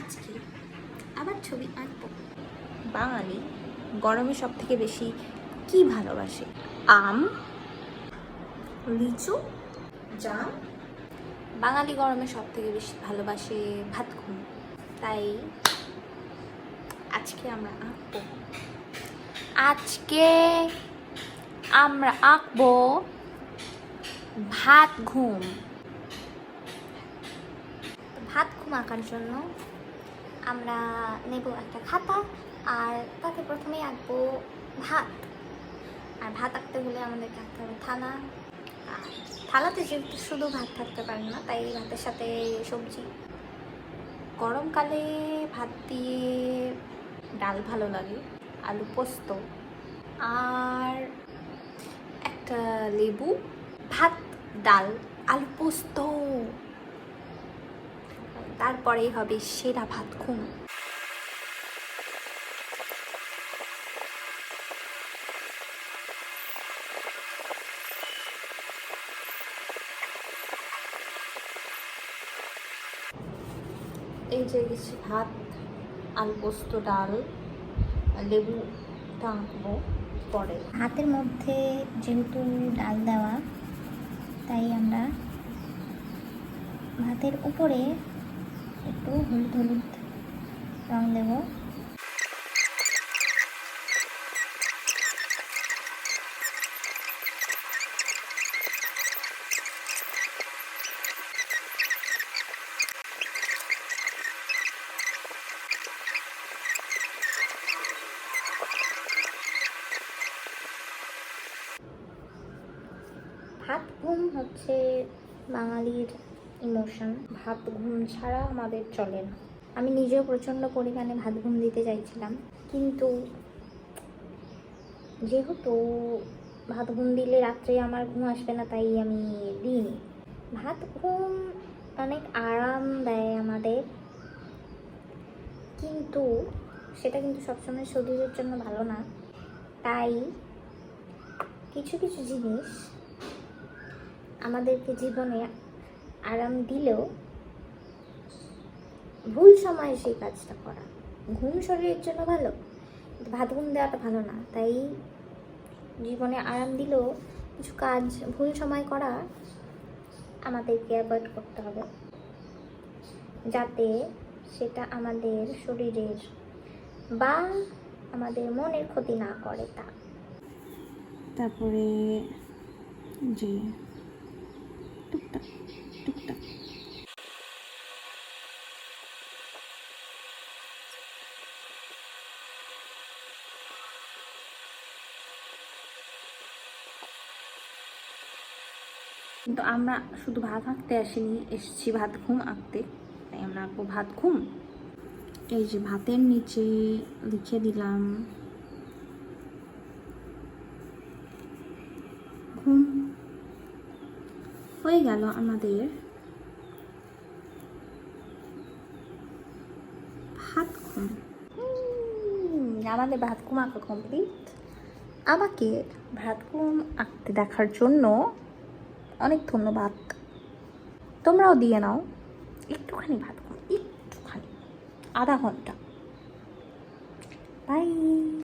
আজকে আবার ছবি আঁকবো। বাঙালি গরমে সব থেকে বেশি কি ভালোবাসে? আম, লিচু, জাম? বাঙালি গরমে সব থেকে বেশি ভালোবাসে ভাত ঘুম তাই আজকে আমরা আঁকবো। আজকে আমরা আঁকবো ভাত ঘুম ভাত ঘুম আঁকার জন্য আমরা নেব একটা খাতা আর তাতে প্রথমেই আঁকবো ভাত। আর ভাত আঁকতে হলে আমাদেরকে আঁকতে হবে থালা। আর থালাতে যেহেতু শুধু ভাত থাকতে পারে না, তাই ভাতের সাথে সবজি। গরমকালে ভাত দিয়ে ডাল ভালো লাগে, আলু পোস্ত। আর একটা লেবু, ভাত, ডাল, আলু পোস্ত। তারপরেই হবে সেরা ভাত ঘুম এই যে গেছি ভাত, আলু পোস্ত, ডাল লেবুটা আঁকবো পরে। ভাতের মধ্যে যেহেতু ডাল দেওয়া, তাই আমরা ভাতের উপরে একটু হলুদ হলুদ রং দেব। ভাত ঘুম হচ্ছে বাঙালির ইমোশন ভাত ঘুম ছাড়া আমাদের চলে না। আমি নিজেও প্রচণ্ড পরিমাণে ভাত ঘুম দিতে চাইছিলাম, কিন্তু যেহেতু ভাত ঘুম দিলে রাত্রে আমার ঘুম আসবে না, তাই আমি দিইনি। ভাত ঘুম অনেক আরাম দেয় আমাদের, কিন্তু সেটা কিন্তু সবসময় শরীরের জন্য ভালো না। তাই কিছু কিছু জিনিস আমাদেরকে জীবনে আরাম দিলেও ভুল সময়ে সেই কাজটা করা। ঘুম শরীরের জন্য ভালো, কিন্তু ভাত ঘুম দেওয়াটা ভালো না। তাই জীবনে আরাম দিলেও কিছু কাজ ভুল সময় করা আমাদেরকে অ্যাভয়েড করতে হবে। যাতে সেটা আমাদের শরীরের বা আমাদের মনের ক্ষতি না করে তা। তারপরে যে কিন্তু আমরা শুধু ভাত আঁকতে আসিনি, এসেছি ভাত ঘুম আঁকতে। তাই আমরা আঁকবো ভাত ঘুম। এই যে ভাতের নিচে লিখে দিলাম, ঘুম হয়ে গেল আমাদের ভাত ঘুম। আমাদের ভাত ঘুম আঁকা কমপ্লিট আমাকে ভাত ঘুম আঁকতে দেখার জন্য অনেক ধন্যবাদ। তোমরাও দিয়ে নাও। একটুখানি ভাত ঘুম, একটুখানি, আধা ঘণ্টা। বাই